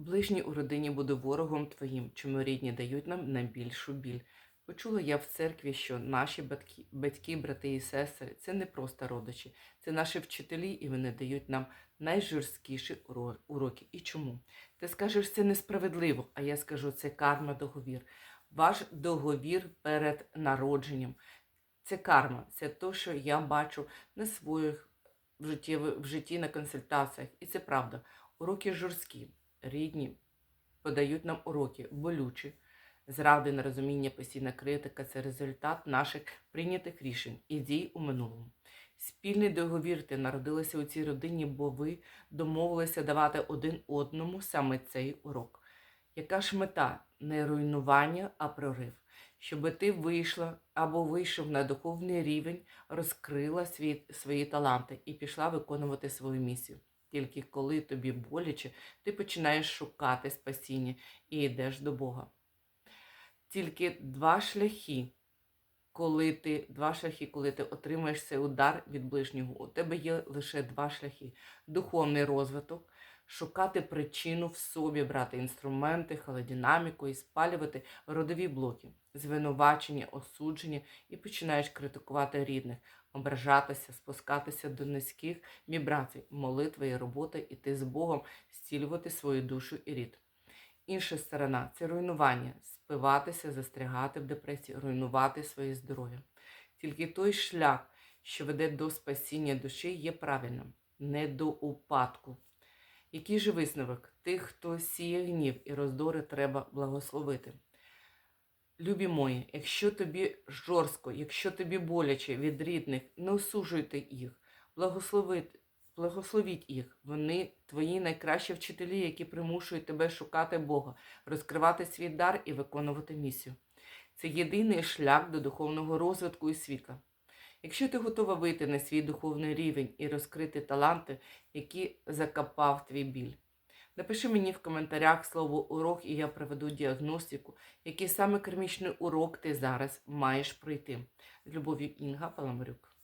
Ближній у родині буде ворогом твоїм, чому рідні дають нам найбільшу біль. Почула я в церкві, що наші батьки, батьки, брати і сестри це не просто родичі, це наші вчителі, і вони дають нам найжорсткіші уроки. І чому? Ти скажеш, це несправедливо, а я скажу, це карма договір. Ваш договір перед народженням. Це карма, це те, що я бачу на своїх в житті, в житті на консультаціях. І це правда. Уроки жорсткі, рідні подають нам уроки болючі. Зради, нерозуміння, постійна критика це результат наших прийнятих рішень і дій у минулому. Спільний договір ти народилися у цій родині, бо ви домовилися давати один одному саме цей урок. Яка ж мета? Не руйнування, а прорив. Щоб ти вийшла або вийшов на духовний рівень, розкрила свій, свої таланти і пішла виконувати свою місію. Тільки коли тобі боляче, ти починаєш шукати спасіння і йдеш до Бога. Тільки два шляхи, коли ти два шляхи, коли ти отримаєш цей удар від ближнього. У тебе є лише два шляхи: духовний розвиток, шукати причину в собі, брати інструменти, холодинаміку і спалювати родові блоки, звинувачення, осудження, і починаєш критикувати рідних, ображатися, спускатися до низьких вібрацій, молитва і робота, іти з Богом, зцілювати свою душу і рід. Інша сторона це руйнування, спиватися, застрягати в депресії, руйнувати своє здоров'я. Тільки той шлях, що веде до спасіння душі, є правильним, не до упадку. Який же висновок? Тих, хто сіє гнів і роздори, треба благословити. Любі мої, якщо тобі жорстко, якщо тобі боляче від рідних, не осуджуйте їх, благословити, благословіть їх. Вони твої найкращі вчителі, які примушують тебе шукати Бога, розкривати свій дар і виконувати місію. Це єдиний шлях до духовного розвитку і світла. Якщо ти готова вийти на свій духовний рівень і розкрити таланти, які закопав твій біль. Напиши мені в коментарях слово урок, і я проведу діагностику, який саме кармічний урок ти зараз маєш пройти. З любов'ю Інга Паламарюк.